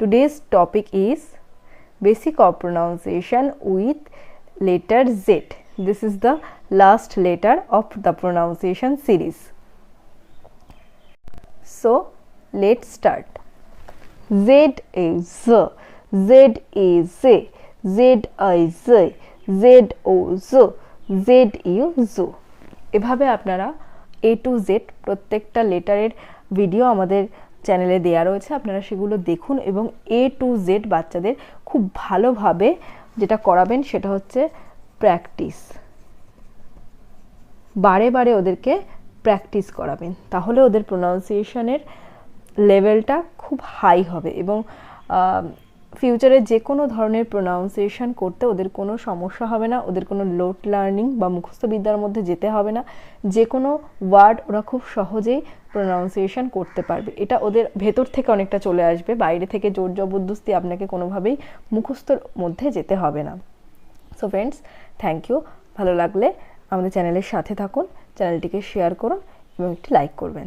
Today's topic is basic of pronunciation with letter Z. This is the last letter of the pronunciation series. So let's start. Z is Z, Z is Z, Z I Z, Z O Z, Z U Z. এভাবে আপনারা এ to Z প্রত্যেকটা লেটারের video আমাদের চ্যানেলে দেয়া রয়েছে, আপনারা সেগুলো দেখুন এবং এ টু জেড বাচ্চাদের খুব ভালোভাবে যেটা করাবেন সেটা হচ্ছে প্র্যাকটিস বারে বারে ওদেরকে প্র্যাকটিস করাবেন, তাহলে ওদের প্রোনাউন্সিয়েশনের লেভেলটা খুব হাই হবে এবং ফিউচারে যে কোনো ধরনের প্রোনাউন্সিয়েশন করতে ওদের কোনো সমস্যা হবে না, ওদের কোনো লোড লার্নিং বা মুখস্থ বিদ্যার মধ্যে যেতে হবে না। যে কোনো ওয়ার্ড ওরা খুব সহজেই প্রোনাউন্সিয়েশন করতে পারবে। এটা ওদের ভেতর থেকে অনেকটা চলে আসবে, বাইরে থেকে জোর জবরদস্তি আপনাকে কোনোভাবেই মুখস্থর মধ্যে যেতে হবে না। সো ফ্রেন্ডস থ্যাংক ইউ ভালো লাগলে আমাদের চ্যানেলের সাথে থাকুন চ্যানেলটিকে শেয়ার করুন এবং একটি লাইক করবেন।